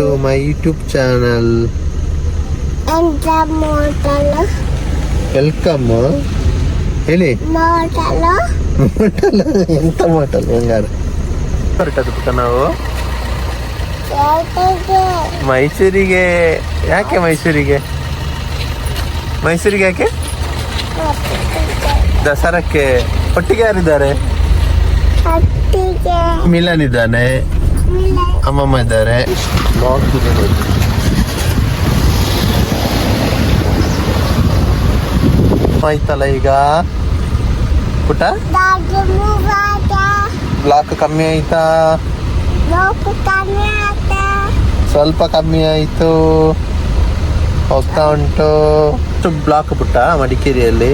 To my YouTube channel. Welcome ಹೇಳಿ? Motel hotel ಎಂತ hotel ಬಂಗಾರ? ಹೊರಟದ್ದು ಪುಟ್ಟ ನಾವು. ಮೈಸೂರಿಗೆ ಯಾಕೆ ಮೈಸೂರಿಗೆ? ಮೈಸೂರಿಗೆ ಯಾಕೆ? ದಸರಕ್ಕೆ ಒಟ್ಟಿಗೆ ಯಾರಿದ್ದಾರೆ? ಮಿಲನ್ ಇದ್ದಾನೆ. ಅಮ್ಮಮ್ಮ ಇದ್ದಾರೆ. ಆಯ್ತಲ್ಲ ಈಗ? ಪುಟ? ಬ್ಲಾಕ್ ಕಮ್ಮಿ ಆಯ್ತಾ? ಸ್ವಲ್ಪ ಕಮ್ಮಿ ಆಯಿತು. ಹೋಗ್ತಾ ಉಂಟು. ಬ್ಲಾಕ್ ಪುಟ್ಟ ಮಡಿಕೇರಿಯಲ್ಲಿ.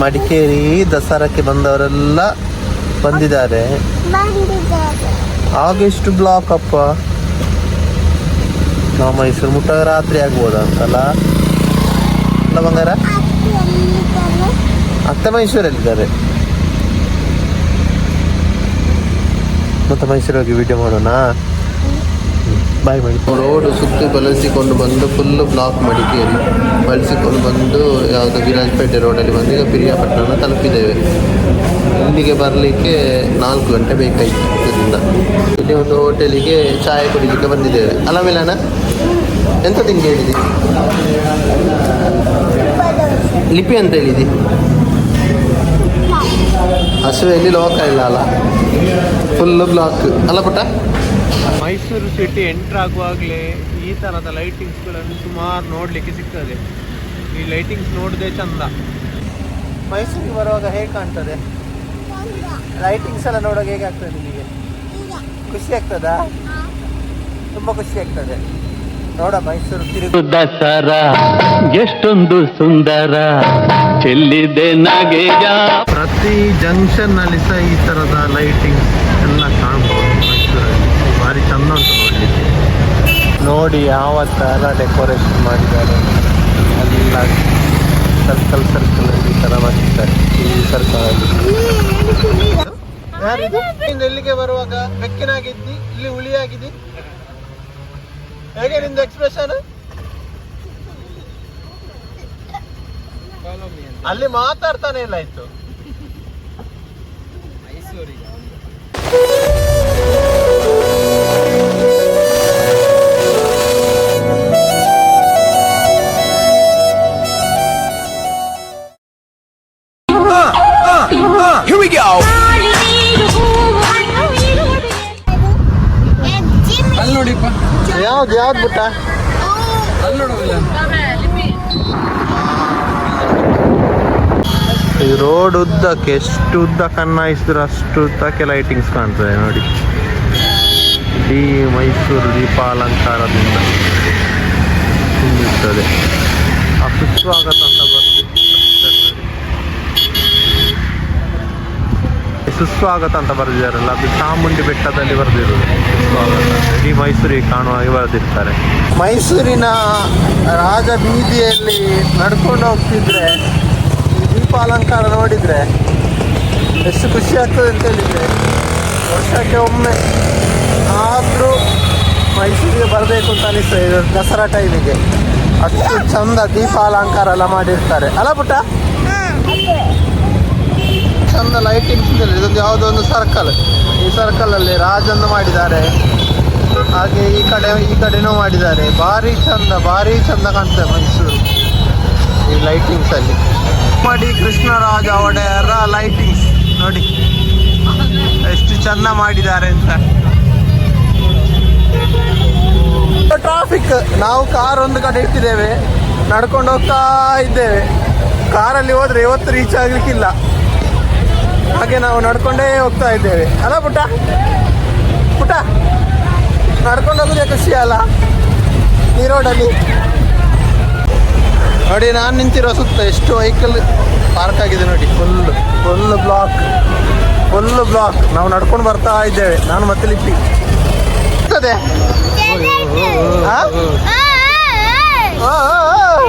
ಮಡಿಕೇರಿ ದಸರಾಕ್ಕೆ ಬಂದವರೆಲ್ಲ ಬಂದಿದ್ದಾರೆ. ಬಂದಿದ್ದಾರೆ. ಆಗ ಎಷ್ಟು ಬ್ಲಾಕ್ ಅಪ್ಪ? ನಾವು ಮೈಸೂರು ಮುಟ್ಟಾಗ ರಾತ್ರಿ ಆಗ್ಬೋದಾ ಅಂತಲ್ಲ? ಅಲ್ಲ ಬಂಗಾರ? ಅತ್ತಿ ಮೈಸೂರಲ್ಲಿದ್ದಾರೆ. ಮತ್ತೆ ಮೈಸೂರಿಗೆ ವಿಡಿಯೋ ಮಾಡೋಣ? ಬಾಯ್ ಮಾಡಿ. ರೋಡ್ ಸುತ್ತ ಬಳಸಿಕೊಂಡು ಬಂದು ಫುಲ್ ಬ್ಲಾಕ್ ಮಡಿಕೇರಿ. ಬಳಸಿಕೊಂಡು ಬಂದು ಯಾವುದು ವಿರಾಜಪೇಟೆ ರೋಡಲ್ಲಿ ಬಂದು ಈಗ ಪಿರಿಯಾಪಟ್ಟಣ ತಲುಪಿದ್ದೇವೆ. ಇಲ್ಲಿಗೆ ಬರಲಿಕ್ಕೆ ನಾಲ್ಕು ಗಂಟೆ ಬೇಕಾಯಿತು ಇದರಿಂದ ಇಲ್ಲಿ ಒಂದು ಹೋಟೆಲಿಗೆ ಚಾಯ್ ಕುಡಿಲಿಕ್ಕೆ ಬಂದಿದ್ದೇವೆ. ಅಲ್ಲ ಎಂತ ತಿಂಡಿ ಹೇಳಿದಿ? ಲಿಪಿ ಅಂತ ಹೇಳಿದಿ? ಹಸುವೆಯಲ್ಲಿ ಲೋಕ ಇಲ್ಲ ಅಲ್ಲ? ಫುಲ್ ಬ್ಲಾಕ್ ಅಲ್ಲ ಪುಟ್ಟ? ಮೈಸೂರು ಸಿಟಿ ಎಂಟರ್ ಆಗುವಾಗಲೇ ಈ ಥರದ ಲೈಟಿಂಗ್ಸ್ಗಳನ್ನು ಸುಮಾರು ನೋಡಲಿಕ್ಕೆ ಸಿಗ್ತದೆ. ಈ ಲೈಟಿಂಗ್ಸ್ ನೋಡದೆ ಚಂದ. ಮೈಸೂರಿಗೆ ಬರುವಾಗ ಹೇಗೆ ಕಾಣ್ತದೆ? ಲೈಟಿಂಗ್ಸ್ ಎಲ್ಲ ನೋಡುವಾಗ ಹೇಗೆ ಆಗ್ತದೆ ನಿಮಗೆ? ಖುಷಿ ಆಗ್ತದಾ? ತುಂಬ ಖುಷಿ ಆಗ್ತದೆ. ನೋಡ ಮೈಸೂರು ತಿರುಗು. ದಸರಾ ಎಷ್ಟೊಂದು ಸುಂದರ ಚೆಲ್ಲಿದೆ ನಗೆಯ. ಪ್ರತಿ ಜಂಕ್ಷನ್ನಲ್ಲಿ ಸಹ ಈ ತರದ ಲೈಟಿಂಗ್ ಎಲ್ಲ ಕಾಣ್ಬೋದು ಮೈಸೂರಲ್ಲಿ ಭಾರಿ ಚಂದ ಉಂಟು ನೋಡ್ಲಿಕ್ಕೆ ನೋಡಿ ಯಾವ ಥರ ಡೆಕೋರೇಷನ್ ಮಾಡಿದ್ದಾರೆ. ಎಲ್ಲ ಸರ್ಕಲ್ ಸರ್ಕಲ್ ಈ ಥರ ಮಾಡಿದ್ದಾರೆ. ಈ ಸರ್ಕಲ್ ಅಲ್ಲಿ. ಯಾರಿದು? ನೀನು ಎಲ್ಲಿಗೆ ಬರುವಾಗ? ಬೆಕ್ಕಿನಾಗಿದ್ದಿ? ಇಲ್ಲಿ ಹುಳಿಯಾಗಿದ್ದಿ? ಹೇಗೆ ನಿಮ್ದು ಎಕ್ಸ್ಪ್ರೆಷನ್ ಅಲ್ಲಿ ಮಾತಾಡ್ತಾನೆ ಇಲ್ಲ ಆಯ್ತು ಯಾವ್ದು ಯಾವ್ದು ಬಿಟ್ಟ? ಈ ರೋಡ್ ಉದ್ದಕ್ಕೆ ಎಷ್ಟು ಉದ್ದ ಕಣ್ಣಾಯಿಸಿದ್ರೆ ಅಷ್ಟು ಉದ್ದಕ್ಕೆ ಲೈಟಿಂಗ್ಸ್ ಕಾಣ್ತದೆ, ನೋಡಿ. ಇಡೀ ಮೈಸೂರು ದೀಪಾಲಂಕಾರದಿಂದ ತುಂಬಿರ್ತದೆ. ಆ ಸುಸ್ವಾಗತ ಅಂತ ಸುಸ್ವಾಗತ ಅಂತ ಬರೆದಿದ್ದಾರಲ್ಲ ಅದು ಚಾಮುಂಡಿ ಬೆಟ್ಟದಲ್ಲಿ ಬರೆದಿರೋದು. ಸುಸ್ವಾಗತ ಇಡೀ ಮೈಸೂರಿಗೆ ಕಾಣುವ ಹಾಗೆ ಬರೆದಿರ್ತಾರೆ. ಮೈಸೂರಿನ ರಾಜ ಬೀದಿಯಲ್ಲಿ ನಡ್ಕೊಂಡು ಹೋಗ್ತಿದ್ರೆ ದೀಪ ದೀಪಾಲಂಕಾರ ನೋಡಿದ್ರೆ ಎಷ್ಟು ಖುಷಿ ಆಗ್ತದೆ ಅಂತ ಹೇಳಿದ್ರೆ ವರ್ಷಕ್ಕೆ ಒಮ್ಮೆ ಆದರೂ ಮೈಸೂರಿಗೆ ಬರಬೇಕು ಅಂತ ಅನಿಸ್ತದೆ ಇದು ದಸರಾ ಟೈಮಿಗೆ ಅಷ್ಟು ಚಂದ ದೀಪ ಅಲಂಕಾರ ಎಲ್ಲ ಮಾಡಿರ್ತಾರೆ. ಅಲ್ಲ ಪುಟ್ಟ? ಚಂದ ಲೈಟಿಂಗ್ಸ್ ಇದೆ ಇದೊಂದು ಯಾವುದೋ ಒಂದು ಸರ್ಕಲ್ ಈ ಸರ್ಕಲ್ ಅಲ್ಲಿ ರಾಜನ್ನು ಮಾಡಿದ್ದಾರೆ. ಹಾಗೆ ಈ ಕಡೆ, ಈ ಕಡೆನೂ ಮಾಡಿದ್ದಾರೆ. ಭಾರಿ ಚಂದ ಭಾರಿ ಚಂದ ಕಾಣ್ತದೆ ಮೈಸೂರು ಈ ಲೈಟಿಂಗ್ಸ್ ಅಲ್ಲಿ. ಮಾಡಿ ಕೃಷ್ಣರಾಜ ಒಡೆಯರ ಲೈಟಿಂಗ್ಸ್ ನೋಡಿ, ಎಷ್ಟು ಚಂದ ಮಾಡಿದ್ದಾರೆ ಅಂತ. ಟ್ರಾಫಿಕ್ ನಾವು ಕಾರ್ ಒಂದು ಕಡೆ ಇಟ್ಟಿದ್ದೇವೆ. ನಡ್ಕೊಂಡು ಹೋಗ್ತಾ ಇದ್ದೇವೆ. ಕಾರಲ್ಲಿ ಹೋದ್ರೆ ಇವತ್ತು ರೀಚ್ ಆಗ್ಲಿಕ್ಕಿಲ್ಲ. ಹಾಗೆ ನಾವು ನಡ್ಕೊಂಡೇ ಹೋಗ್ತಾ ಇದ್ದೇವೆ. ಅಲ್ಲ ಪುಟ್ಟ? ಪುಟ್ಟ ನಡ್ಕೊಂಡು ಹೋಗೋದೇ ಖುಷಿ ಅಲ್ಲ? ಈ ರೋಡಲ್ಲಿ ನೋಡಿ ನಾನು ನಿಂತಿರೋ ಸುತ್ತ ಎಷ್ಟು ವೆಹಿಕಲ್ ಪಾರ್ಕ್ ಆಗಿದೆ ನೋಡಿ. Full full block full block ನಾವು ನಡ್ಕೊಂಡು ಬರ್ತಾ ಇದ್ದೇವೆ. ನಾನು ಮತ್ತೆ ಆ, ಆ.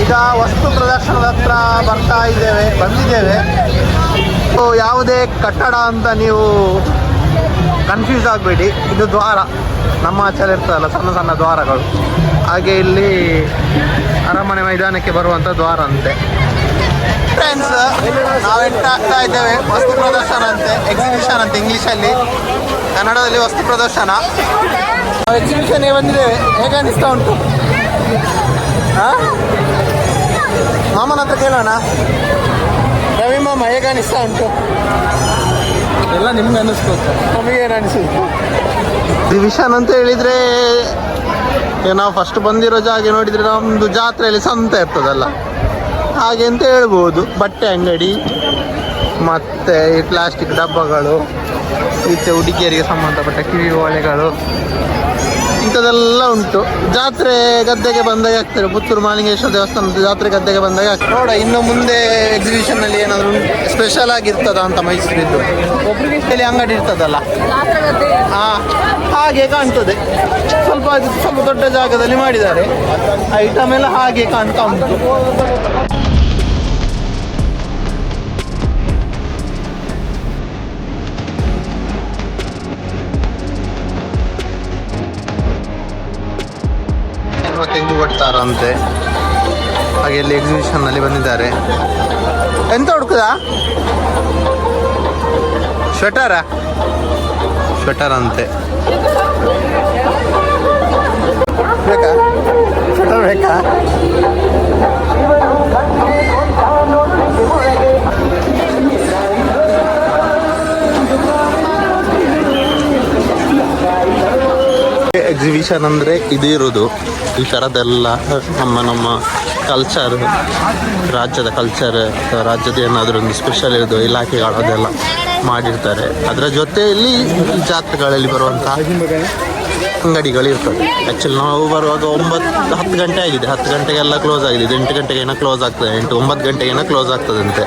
ಈಗ ವಸ್ತು ಪ್ರದರ್ಶನದ ಹತ್ರ ಬರ್ತಾ ಇದ್ದೇವೆ. ಬಂದಿದ್ದೇವೆ. ಯಾವುದೇ ಕಟ್ಟಡ ಅಂತ ನೀವು ಕನ್ಫ್ಯೂಸ್ ಆಗಬೇಡಿ. ಇದು ದ್ವಾರ. ನಮ್ಮ ಆಚಾರ ಇರ್ತದಲ್ಲ, ಸಣ್ಣ ಸಣ್ಣ ದ್ವಾರಗಳು. ಹಾಗೆ ಇಲ್ಲಿ ಅರಮನೆ ಮೈದಾನಕ್ಕೆ ಬರುವಂಥ ದ್ವಾರ ಅಂತೆ. ಫ್ರೆಂಡ್ಸ್ ನಾವು ಆಗ್ತಾ ಇದ್ದೇವೆ? ವಸ್ತು ಪ್ರದರ್ಶನ ಅಂತೆ ಎಕ್ಸಿಬಿಷನ್ ಅಂತೆ ಇಂಗ್ಲೀಷಲ್ಲಿ. ಕನ್ನಡದಲ್ಲಿ ವಸ್ತು ಪ್ರದರ್ಶನ. ನಾವು ಎಕ್ಸಿಬಿಷನ್ಗೆ ಬಂದಿದ್ದೇವೆ. ಹೇಗೆ ಅನಿಸ್ತಾ ಉಂಟು? ಹಾಂ ಮಾಮನ ಹತ್ರ ಕೇಳೋಣ. ರವಿ ಮಾಮ ಹೇಗೆ ಅನಿಸ್ತಾ ಉಂಟು. ಎಲ್ಲ ನಿಮ್ಗೆ ಅನ್ನಿಸ್ಬೇಕು ನಮಗೆ ಏನು ಅನಿಸುತ್ತೆ ಎಕ್ಸಿಬಿಷನ್ ಅಂತ ಹೇಳಿದ್ರೆ ಈಗ ನಾವು ಫಸ್ಟ್ ಬಂದಿರೋ ಜಾಗ ನೋಡಿದ್ರೆ ನಮ್ಮದು ಜಾತ್ರೆಯಲ್ಲಿ ಸಂತೆ ಇರ್ತದಲ್ಲ. ಹಾಗೆ ಅಂತ ಹೇಳ್ಬೋದು. ಬಟ್ಟೆ ಅಂಗಡಿ ಮತ್ತೆ ಈ ಪ್ಲಾಸ್ಟಿಕ್ ಡಬ್ಬಗಳು ಈಚೆ ಹುಡುಗಿಯರಿಗೆ ಸಂಬಂಧಪಟ್ಟ ಕಿವಿ ಓಲೆಗಳು. ಇಂಥದ್ದೆಲ್ಲ ಉಂಟು. ಜಾತ್ರೆ ಗದ್ದೆಗೆ ಬಂದಾಗ ಆಗ್ತಾರೆ ಪುತ್ತೂರು ಮಾಲಿಂಗೇಶ್ವರ ದೇವಸ್ಥಾನದ ಜಾತ್ರೆ ಗದ್ದೆಗೆ ಬಂದಾಗ ಆಗ್ತದೆ. ನೋಡ ಇನ್ನು ಮುಂದೆ ಎಕ್ಸಿಬಿಷನ್ ಅಲ್ಲಿ ಏನಾದ್ರು ಸ್ಪೆಷಲ್ ಆಗಿರ್ತದ ಅಂತ ಮೈಸೂರಿದ್ದು? ಒಬ್ಬರಿಗೆ ಅಂಗಡಿ ಇರ್ತದಲ್ಲ? ಹಾ ಹಾಗೆ ಕಾಣ್ತದೆ. ಸ್ವಲ್ಪ ಸ್ವಲ್ಪ ದೊಡ್ಡ ಜಾಗದಲ್ಲಿ ಮಾಡಿದ್ದಾರೆ. ಐಟಮ್ ಎಲ್ಲ ಹಾಗೆ ಕಾಣ್ತಾ ಉಂಟು. ತೆಂಗು ಅಂತೆ ಹಾಗೆ ಇಲ್ಲಿ ಎಕ್ಸಿಬಿಷನ್ ಅಲ್ಲಿ ಬಂದಿದ್ದಾರೆ. ಎಂತ ಹುಡುಕುದ? ಸ್ವೆಟರ ಸ್ವೆಟರ್ ಅಂತೆ. ಬೇಕಾ? ಶ್ವೆಟರ್ ಬೇಕಾ? ಎಕ್ಸಿಬಿಷನ್ ಅಂದರೆ ಇದು ಇರೋದು. ಈ ಥರದ್ದೆಲ್ಲ ನಮ್ಮ ನಮ್ಮ ಕಲ್ಚರ್ ರಾಜ್ಯದ ಕಲ್ಚರ್ ರಾಜ್ಯದ ಏನಾದರೂ ಒಂದು ಸ್ಪೆಷಲ್ ಇರೋದು, ಇಲಾಖೆಗಳು ಅದೆಲ್ಲ ಮಾಡಿರ್ತಾರೆ. ಅದರ ಜೊತೆಯಲ್ಲಿ ಜಾತ್ರೆಗಳಲ್ಲಿ ಬರುವಂತಹ ಅಂಗಡಿಗಳು ಇರ್ತದೆ. ಆ್ಯಕ್ಚುಲಿ ನಾವು ಬರುವಾಗ ಒಂಬತ್ತು, ಹತ್ತು ಗಂಟೆ ಆಗಿದೆ. ಹತ್ತು ಗಂಟೆಗೆಲ್ಲ ಕ್ಲೋಸ್ ಆಗಿದೆ. ಇದು ಎಂಟು ಏನೋ ಕ್ಲೋಸ್ ಆಗ್ತದೆ. ಎಂಟು, ಒಂಬತ್ತು ಗಂಟೆಗೆ ಏನೋ ಕ್ಲೋಸ್ ಆಗ್ತದಂತೆ.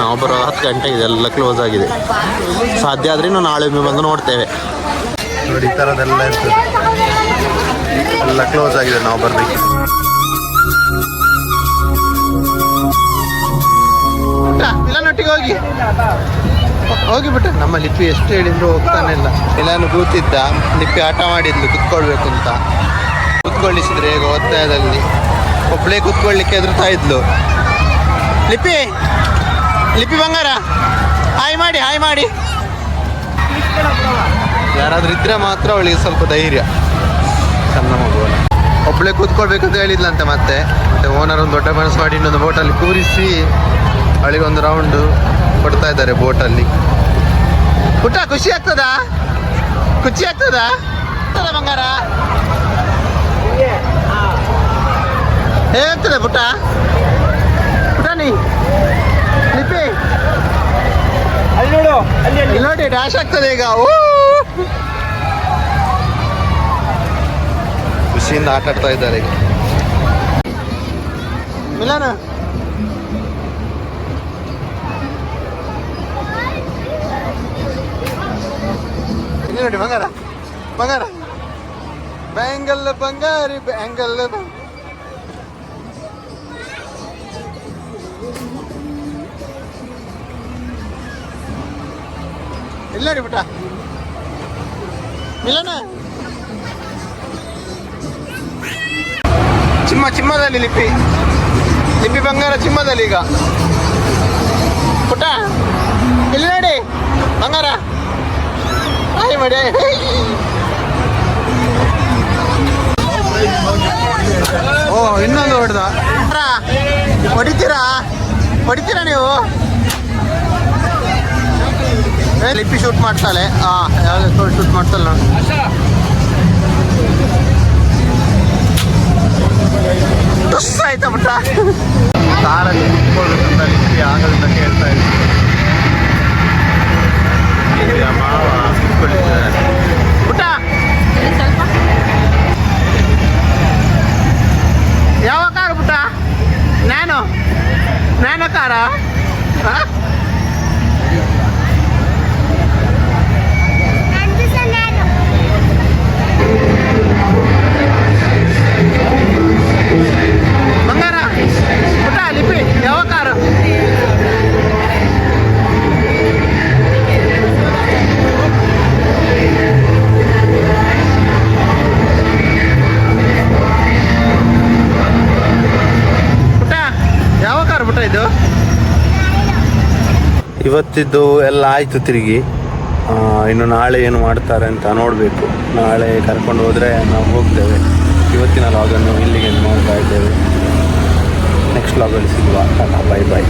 ನಾವು ಬರೋ ಹತ್ತು ಗಂಟೆ ಇದೆಲ್ಲ ಕ್ಲೋಸ್ ಆಗಿದೆ. ಸಾಧ್ಯ ಆದರೆ ನಾವು ನಾಳೆ ಒಮ್ಮೆ ಬಂದು ನೋಡ್ತೇವೆ. ನೋಡಿ ಈ ಥರದೆಲ್ಲ ಇರ್ತದೆ. ಎಲ್ಲ ಕ್ಲೋಸ್ ಆಗಿದೆ ನಾವು ಬರ್ಬೇಕು. ಇಲ್ಲನೊಟ್ಟಿಗೆ ಹೋಗಿ? ಹೋಗಿ ಬಿಟ್ಟ. ನಮ್ಮ ಲಿಪಿ ಎಷ್ಟು ಹೇಳಿದ್ರು ಹೋಗ್ತಾನೆ ಇಲ್ಲ. ಇಲ್ಲಾನು ಕೂತಿದ್ದ ಲಿಪಿ ಆಟ ಮಾಡಿದ್ಲು ಕುತ್ಕೊಳ್ಬೇಕು ಅಂತ ಕುತ್ಕೊಳ್ಳಿಸಿದ್ರೆ ಈಗ ಒತ್ತಾಯದಲ್ಲಿ ಒಬ್ಬಳೇ ಕುತ್ಕೊಳ್ಳಿಕ್ಕೆ ಎದುರ್ತಾ ಇದ್ಲು. ಲಿಪಿ ಲಿಪಿ ಬಂಗಾರ. ಹಾಯ್ ಮಾಡಿ ಹಾಯ್ ಮಾಡಿ ಯಾರಾದ್ರೂ ಇದ್ರೆ ಮಾತ್ರ ಅವಳಿಗೆ ಸ್ವಲ್ಪ ಧೈರ್ಯ. ಸಣ್ಣ ಮಗು ಒಬ್ಬಳೇ ಕೂತ್ಕೊಳ್ಬೇಕಂತ ಹೇಳಿದ್ಲಂತೆ ಮತ್ತೆ. ಮತ್ತೆ ಓನರ್ ಒಂದು ದೊಡ್ಡ ಮನಸ್ಸು ಮಾಡಿ ಇನ್ನೊಂದು ಬೋಟಲ್ಲಿ ಕೂರಿಸಿ ಅವಳಿಗೆ ಒಂದು ರೌಂಡ್ ಕೊಡ್ತಾ ಇದ್ದಾರೆ ಬೋಟಲ್ಲಿ ಪುಟ್ಟ ಖುಷಿ ಆಗ್ತದಾ? ಖುಷಿ ಆಗ್ತದಾ? ಬಂಗಾರ? ಹೇಳ್ತದೆ ಪುಟ್ಟ? ಪುಟಾನಿ ಲಿಪಿ ಅಲ್ಲಿ ನೋಡು ಅಲ್ಲಿ ನೋಡಿ ಡ್ಯಾಶ್ ಆಗ್ತದೆ ಈಗ. ಓ ಖುಷಿಯಿಂದ ಆಟ ಆಡ್ತಾ ಇದ್ದಾರೆ ಈಗ. ಮಿಲಾನ. ಇಲ್ಲಿ ನೋಡಿ, ಬಂಗಾರ. ಬಂಗಾರ. ಬ್ಯಾಂಗಲ್ ಬಂಗಾರಿ ಬ್ಯಾಂಗಲ್ ಇಲ್ಲ ನೋಡಿ ಬಿಟ್ಟ. ಮಿಲನ. ಚಿಮ್ಮ ಚಿಮ್ಮದಲ್ಲಿ ಲಿಪಿ ಲಿಪಿ ಬಂಗಾರ ಚಿಮ್ಮದಲ್ಲಿ ಈಗ ಪುಟ್ಟ ಇಲ್ಲಿ ನೋಡಿ ಬಂಗಾರ ಹಾಯ್ ಮಾಡಿ ಓ ಇನ್ನೊಂದು ಹೊಡೆದ. ಹೊಡಿತೀರಾ? ಹೊಡಿತೀರಾ ನೀವು? ಲಿಪಿ ಶೂಟ್ ಮಾಡ್ತಾಳೆ. ಹಾ ಯಾವ್ದು ಶೂಟ್ ಮಾಡ್ತಾಳೆ ನಾನು ಟುಸ್ ಆಯ್ತಾ ಬಿಟ್ಟ ಕಾರಲ್ಲಿ ಕುತ್ಕೊಳ್ಬೇಕಂತ ರೀತಿ ಆಗದಿಂದ ಕೇಳ್ತಾ ಇದ್ದೀನಿ. ಮಾವ. ಇವತ್ತಿದ್ದು ಎಲ್ಲ ಆಯಿತು ತಿರುಗಿ. ಇನ್ನು ನಾಳೆ ಏನು ಮಾಡ್ತಾರೆ ಅಂತ ನೋಡಬೇಕು. ನಾಳೆ ಕರ್ಕೊಂಡು ಹೋದರೆ ನಾವು ಹೋಗ್ತೇವೆ. ಇವತ್ತಿನ ಲಾಗನ್ನು ಇಲ್ಲಿಗೆ ಮಾಡ್ತಾ ಇದ್ದೇವೆ. ನೆಕ್ಸ್ಟ್ ಲಾಗಲ್ಲಿ ಸಿಗುವ. ಬಾಯ್ ಬಾಯ್